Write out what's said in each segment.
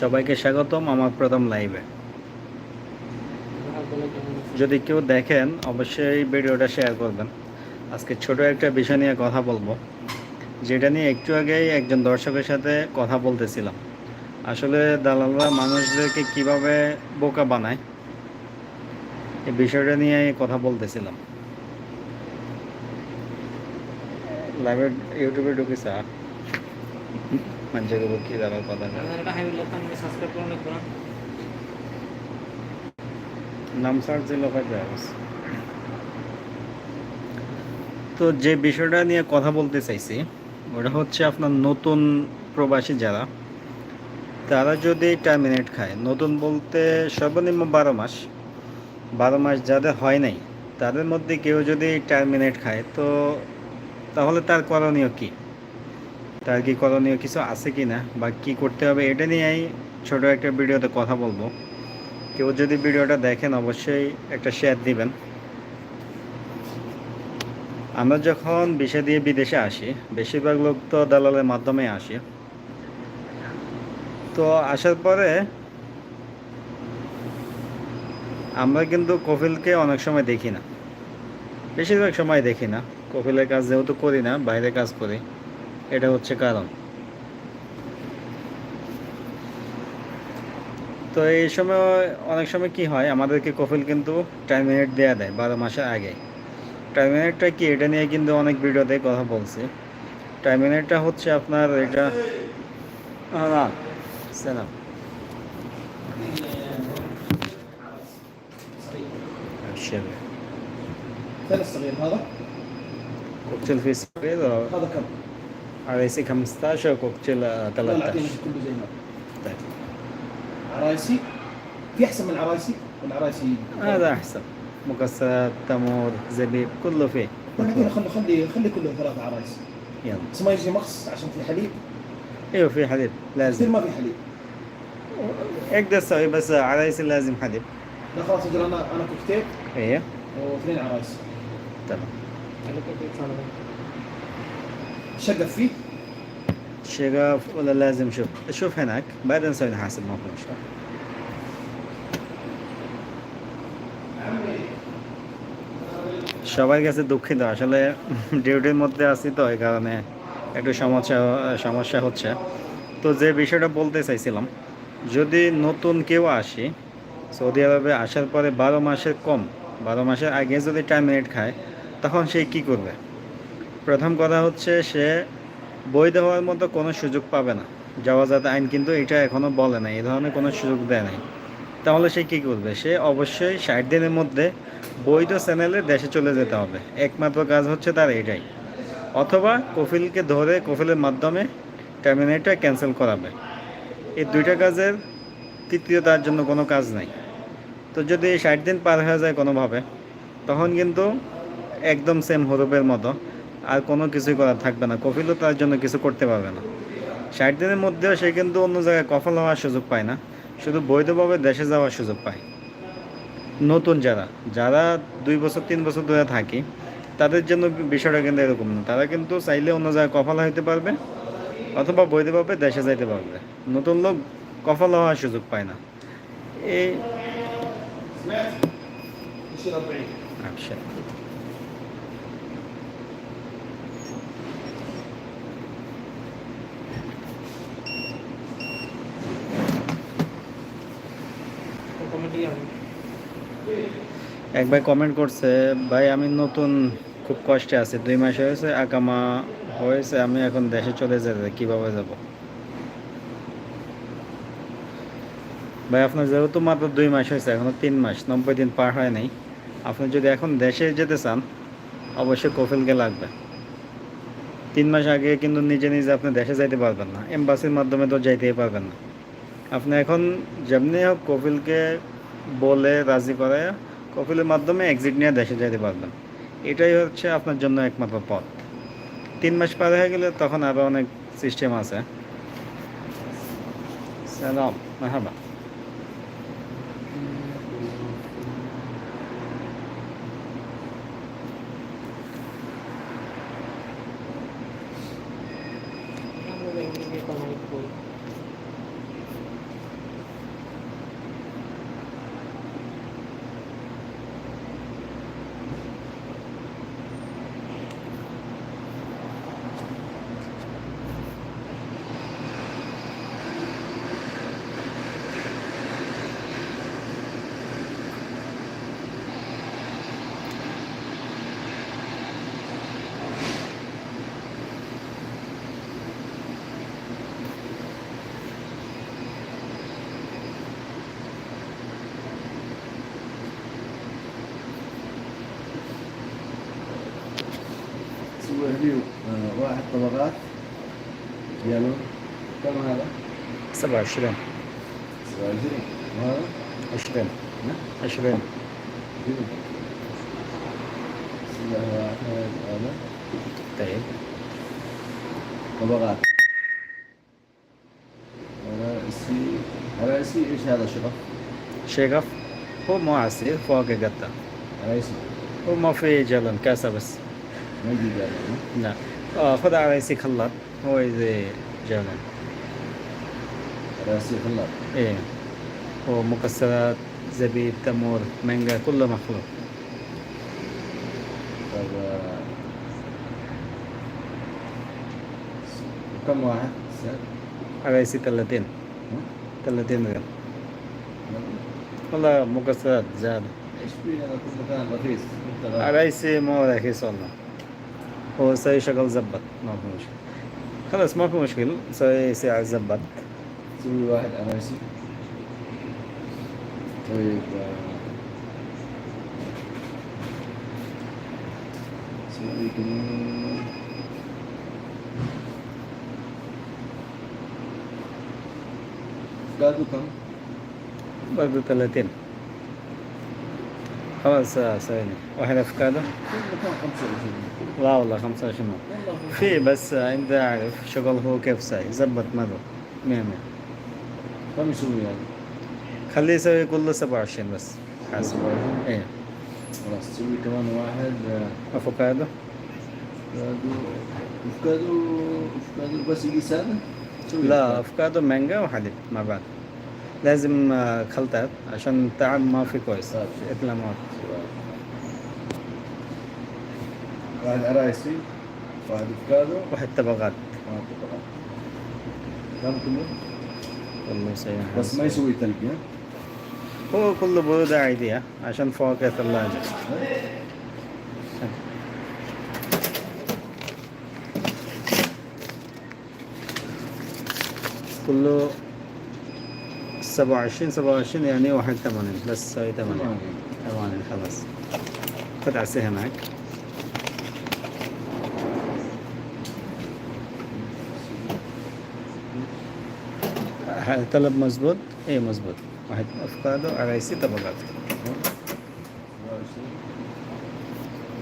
সবাইকে স্বাগতম আমার প্রথম লাইভে। যদি কেউ দেখেন, অবশ্যই ভিডিওটা শেয়ার করবেন। আজকে ছোট একটা বিষয় নিয়ে কথা বলব, যেটা নিয়ে একটু আগেই একজন দর্শকের সাথে কথা বলতেছিলাম। আসলে দালালরা মানুষদেরকে কীভাবে বোকা বানায় এই বিষয়টা নিয়ে কথা বলতেছিলাম। লাইভে, ইউটিউবে ঢুকেছে মানুষের উপর কি দাঁড়ার কথা না নাম সার্চ দিলে হয়তো তো যে বিষয়টা নিয়ে কথা বলতে চাইছি ওটা হচ্ছে আপনার নতুন প্রবাসী যারা তারা যদি টার্মিনেট খায় নতুন বলতে সর্বনিম্ন বারো মাস। বারো মাস যাদের হয় নাই তাদের মধ্যে কেউ যদি টার্মিনেট খায় তো তাহলে তার করণীয় কি? তার কি করণীয় কিছু আছে কি না বা কি করতে হবে, এটা নিয়েই ছোট একটা ভিডিওতে কথা বলব। কেউ যদি ভিডিওটা দেখেন, অবশ্যই একটা শেয়ার দিবেন। আমরা যখন বিষা দিয়ে বিদেশে আসি, বেশিরভাগ লোক তো দালালের মাধ্যমে আসে। তো আসার পরে আমরা কিন্তু কফিলকে অনেক সময় দেখি না। বেশিরভাগ সময় দেখি না। কফিলের কাজ যেহেতু করি না বাইরে কাজ করি। এটা হচ্ছে কারণ তো এই সময় অনেক সময় কি হয় আমাদেরকে কফিল কিন্তু টাইম মিনিট দেওয়া দেয় বারো মাসের আগে টাইম মিনিটটা কি এটা নিয়ে কিন্তু অনেক ভিডিওতে কথা বলছি টাইম মিনিটটা হচ্ছে আপনার এটা আহ, না সালাম الشبه فين الصغير هذا؟ كوكتيل في صغير هذا كم؟ عرايسي 15 وكوكتيل آه، لا لا اعطيني 13 كله زي ما طيب. عرايسي؟ في أحسن من عرايسي؟ العرايسي هذا أحسن. مكسرات تمور زبيب كله فيه. خلي خلي خلي خلي كله ثلاثة عرايس يلا. بس ما يجي مخص عشان في حليب؟ إيوه في حليب. لازم. ما في حليب. أقدر أسوي بس عرايسي لازم حليب. لا خلاص أجل أنا أنا كوكتيل. إيه. واثنين عرايس تمام. شقف فيه شغاف ولا لازم شوف شوف هناك بعدين نسوي نحاسب ما في مشكله সবার কাছে দুঃখিত আসলে ডিউটির মধ্যে আছি তো এই কারণে একটু সমস্যা সমস্যা হচ্ছে তো যে বিষয়টা বলতে চাইছিলাম যদি নতুন কেউ আসে সৌদি আরবে আসার পরে বারো মাসের কম বারো মাসের আগে যদি টার্মিনেট খায় তখন সে কি করবে প্রথম কথা হচ্ছে সে বৈধ হওয়ার মতো কোনো সুযোগ পাবে না। যাওয়া যাওয়াজাত আইন কিন্তু এটা এখনও বলে না এই ধরনের কোনো সুযোগ দেয় নাই। তাহলে সে কী করবে? সে অবশ্যই ষাট দিনের মধ্যে বৈধ চ্যানেলে দেশে চলে যেতে হবে। একমাত্র কাজ হচ্ছে তার এটাই। অথবা কফিলকে ধরে কফিলের মাধ্যমে টার্মিনেটটা ক্যান্সেল করাবে। এই দুইটা কাজের তৃতীয় তার জন্য কোনো কাজ নাই। তো যদি ষাট দিন পার হয়ে যায় কোনোভাবে, তখন কিন্তু একদম সেম হরুপের মতো আর কোনো কিছুই করার থাকবে না। কফিলও তার জন্য কিছু করতে পারবে না। ষাট দিনের মধ্যেও সে কিন্তু অন্য জায়গায় কফল হওয়ার সুযোগ পায় না। শুধু বৈধভাবে দেশে যাওয়ার সুযোগ পায়। নতুন যারা যারা দুই বছর, তিন বছর ধরে থাকি, তাদের জন্য বিষয়টা কিন্তু এরকম না। তারা কিন্তু চাইলে অন্য জায়গায় কফল হইতে পারবে অথবা বৈধভাবে দেশে যাইতে পারবে। নতুন লোক কফল হওয়ার সুযোগ পায় না। এই আচ্ছা। এক ভাই কমেন্ট করছে, ভাই, আমি নতুন খুব কষ্টে আছি। দুই মাস হয়েছে আকামা হয়েছে, আমি এখন দেশে চলে যেতে কীভাবে যাব? ভাই, আপনার যেহেতু মাত্র দুই মাস হয়েছে, এখনও তিন মাস, নব্বই দিন পার হয় নাই। আপনি যদি এখন দেশে যেতে চান, অবশ্যই কফিলকে লাগবে। তিন মাস আগে কিন্তু নিজে নিজে আপনি দেশে যাইতে পারবেন না, এম্বাসির মাধ্যমে তো যাইতেই পারবেন না। আপনি এখন যেমনি হোক কপিলকে বলে রাজি করায়, কপিলের মাধ্যমে এক্সিট নিয়ে দেশে যেতে পারবেন এটাই হচ্ছে আপনার জন্য একমাত্র পথ। তিন মাস পার হয়ে গেলে তখন আরও অনেক সিস্টেম আছে। সালাম মাহাবা هذه آه، واحد طبقات. ديالو كم هذا؟ 27 27 وهذا؟ 20 نعم. 20 كذا بسم الله الرحمن الرحيم طيب طبقات رأسي إيش هذا شرف؟ شغف؟ هو مو عصير فوق قطة. رأسي هو ما في جلن كاسة بس. ما يجي هذا لا آه خذ عرايسي خلاط هو زي جلن رأسي خلاط ايه هو مكسرات زبيب تمور مانجا كله مخلوط طب آه، كم واحد؟ سعر؟ عرايسي 30 ها؟ 30 ريال والله مكسرات زاد ايش في هذا كل مكان رخيص انت غالي. عرايسي مو رخيص والله هو ساي شغل زبط. ما في مشكلة. خلاص ما في مشكلة. ساعة زبط. سوي واحد أناسي طيب آه. سوي جنون بعده كم؟ بعده 30 خلاص سوينا واحد 25 لا والله 25 مو. والله في بس انت عارف شغل هو كيف ساي زبط مرة مية مية. كم يسوي هذا؟ خليه يسوي كله 27 بس. حاسب. 27 إيه. خلاص تسوي كمان واحد. افوكادو أفكادو أفكادو بس هذا؟ تسوي لا افوكادو مانجا وحليب مع بعض لازم آه، خلطات عشان الطعم ما في كويس. طيب. ما واحد عرايسي واحد افكادو واحد طبقات. واحد طبقات. كم كله؟ والله بس ما يسوي ها؟ هو كله برودة عادية عشان فوق الثلاجة كله سبعة وعشرين سبعة وعشرين يعني واحد ثمانين بس سوي ثمانين ثمانين خلاص. خد عسيها معك. طلب مزبوط؟ إيه مزبوط. واحد افكادو عرايسي طبقات.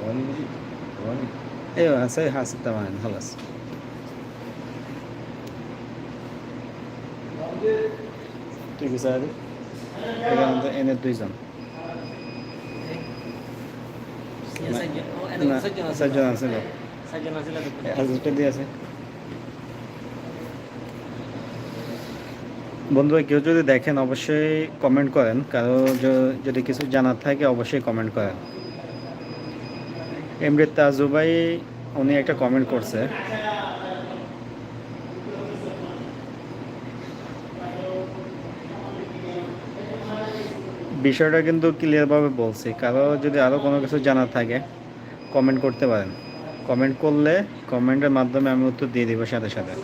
ثواني نجي ثواني أيوه هسوي حاسب ثمانين خلاص. তুই বিচারি এনে দুইজন চারজন আছিল হাজারটা দিয়ে আছে বন্ধুরা কেউ যদি দেখেন অবশ্যই কমেন্ট করেন। কারও যদি কিছু জানার থাকে অবশ্যই কমেন্ট করেন। এমরিত তাজুবাই উনি একটা কমেন্ট করছে। বিষয়টা কিন্তু ক্লিয়ারভাবে বলছি। কারও যদি আরও কোনো কিছু জানার থাকে কমেন্ট করতে পারেন। কমেন্ট করলে কমেন্টের মাধ্যমে আমি উত্তর দিয়ে দিব সাথে সাথে।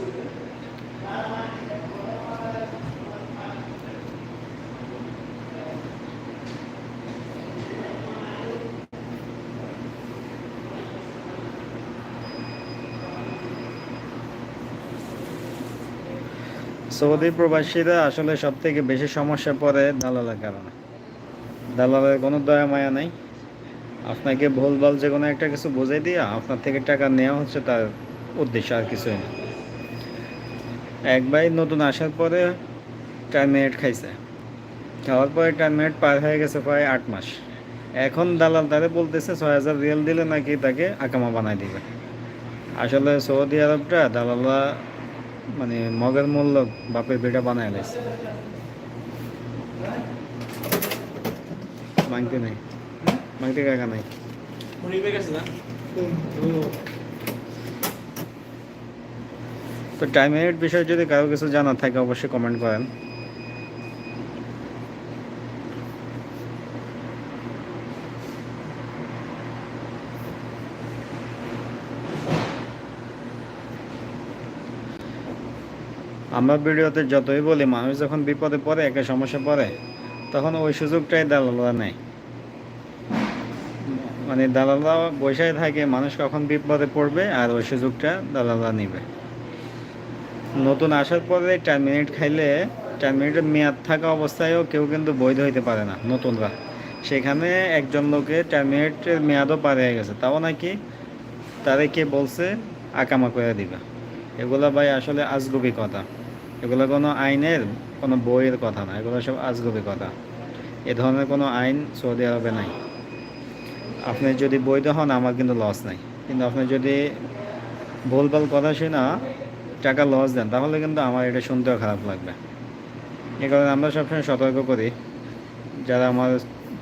সৌদি প্রবাসীরা আসলে সব থেকে বেশি সমস্যা পড়ে দালালের কারণে। দালালের কোনো দয়া মায়া নাই। আপনাকে ভুলভাল যে কোনো একটা কিছু বুঝাই দিয়া আপনার থেকে টাকা নেওয়া হচ্ছে তার উদ্দেশ্য আর কিছুই না। এক ভাই নতুন আসার পরে টার্মিনেট খাইছে। খাওয়ার পরে টার্মিনেট পার হয়ে গেছে প্রায় আট মাস। এখন দালাল তারে বলতেছে ছয় হাজার রিয়েল দিলে নাকি তাকে আকামা বানাই দিবে। আসলে সৌদি আরবটা দালালরা মানে মগের মূল্য বাপের বেটা বানায় লাইছে। মাংতে নাই। মাংতে কাকা নাই। তো টাইম মিনিট বিষয়ে যদি কারও কিছু জানার থাকে অবশ্যই কমেন্ট করেন। আমরা ভিডিওতে যতই বলি মানুষ যখন বিপদে পড়ে একে সমস্যা পড়ে তখন ওই সুযোগটাই দালালরা নেয়। মানে দালালরা বসে থাকে, মানুষ কখন বিপদে পড়বে আর ওই সুযোগটা দালালরা নিবে। নতুন আসার পরে চার মিনিট খাইলে, চার মিনিটের মেয়াদ থাকা অবস্থায়ও কেউ কিন্তু বৈধ হইতে পারে না নতুনরা। সেখানে একজন লোকের চার মিনিটের মেয়াদও পার হয়ে গেছে। তাও নাকি তারে কে বলছে, আকামা করে দিবে। এগুলো ভাই আসলে আজগুবি কথা। এগুলো কোনো আইনের কোনো বইয়ের কথা না, এগুলো সব আজগুবি কথা। এ ধরনের কোনো আইন সৌদি আরবে নাই। আপনি যদি বৈধ হন, আমার কিন্তু লস নাই। কিন্তু আপনি যদি ভুলভাল কথা শুনা টাকা লস দেন, তাহলে কিন্তু আমার এটা শুনতেও খারাপ লাগবে। এ কারণে আমরা সবসময় সতর্ক করি। যারা আমার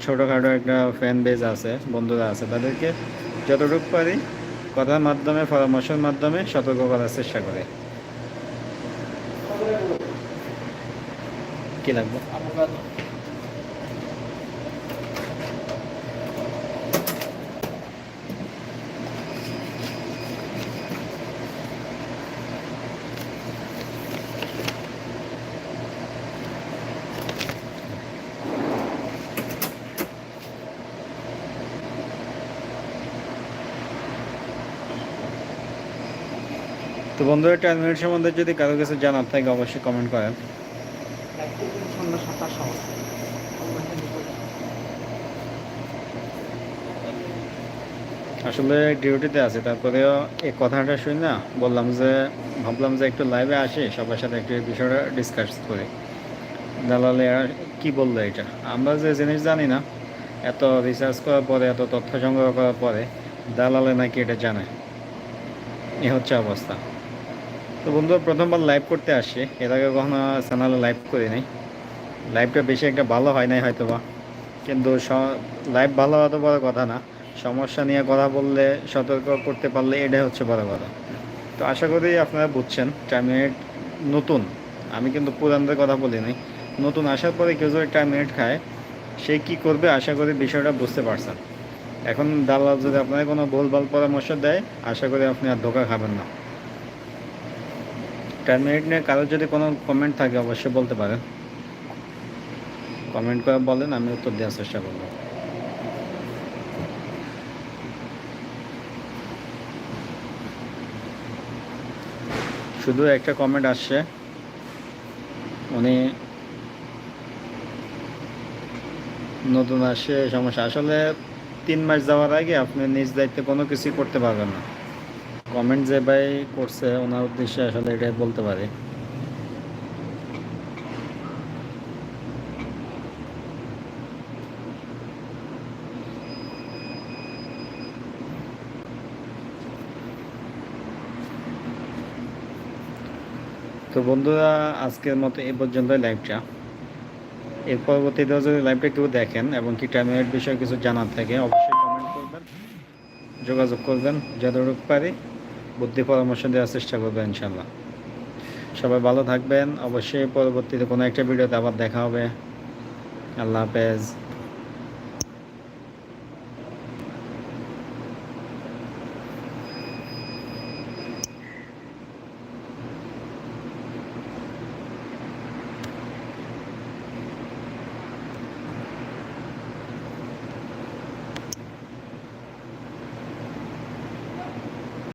ছোটোখাটো একটা ফ্যান বেজ আছে, বন্ধুরা আছে, তাদেরকে যতটুকু পারি কথার মাধ্যমে, পরামর্শের মাধ্যমে সতর্ক করার চেষ্টা করি। কি লাগবে? বন্ধুরা টেন মিনিট সম্বন্ধে যদি কারও কিছু জানার থাকে, অবশ্যই কমেন্ট করেন। আসলে ডিউটিতে আছে, তারপরেও এই কথাটা শুনি না বললাম যে, ভাবলাম যে একটু লাইভে আসি, সবার সাথে একটু বিষয়টা ডিসকাস করি। দালালে কি বলল এটা? আমরা যে জিনিস জানি না, এত রিসার্চ করার পরে, এত তথ্য সংগ্রহ করার পরে, দালালে নাকি এটা জানে? এ হচ্ছে অবস্থা। তো বন্ধু প্রথমবার লাইভ করতে আসছি। এর আগে কখনো চ্যানেলে লাইভ করি নাই। লাইভটা বেশি একটা ভালো হয় নাই হয়তো বা কিন্তু লাইভ ভালো হওয়া তো বড় কথা না। সমস্যা নিয়ে কথা বললে, সতর্ক করতে পারলে এটাই হচ্ছে বড় কথা। তো আশা করি আপনারা বুঝছেন চার মিনিট নতুন। আমি কিন্তু পুরানদের কথা বলি নাই। নতুন আসার পরে কেউ যদি চার মিনিট খায়, সে কি করবে? আশা করি বিষয়টা বুঝতে পারছেন। এখন দালাল যদি আপনাকে কোনো ভুলভাল পরামর্শ দেয়, আশা করি আপনি আর ধোকা খাবেন না। চার মিনিট নিয়ে কারোর যদি কোনো কমেন্ট থাকে, অবশ্যই বলতে পারেন। কমেন্ট করে বলেন, আমি উত্তর দেওয়ার চেষ্টা করব। শুধু একটা কমেন্ট আসছে। উনি নতুন আসছে, সমস্যা। আসলে তিন মাস যাওয়ার আগে আপনি নিজ দায়িত্বে কোনো কিছুই করতে পারবেন না। কমেন্ট যে ভাই করছে, ওনার উদ্দেশ্যে আসলে এটাই বলতে পারি। তো বন্ধুরা, আজকের মতো এই পর্যন্তই লাইভটা এর পরবর্তীতেও যদি লাইভটা কেউ দেখেন এবং কি টাইমের বিষয়ে কিছু জানার থাকে, অবশ্যই কমেন্ট করবেন, যোগাযোগ করবেন, যতটুকু পারি। বুদ্ধি পরামর্শ দেওয়ার চেষ্টা করবেন ইনশাল্লাহ সবাই ভালো থাকবেন। অবশ্যই পরবর্তীতে কোনো একটা ভিডিওতে আবার দেখা হবে। আল্লাহ হাফেজ।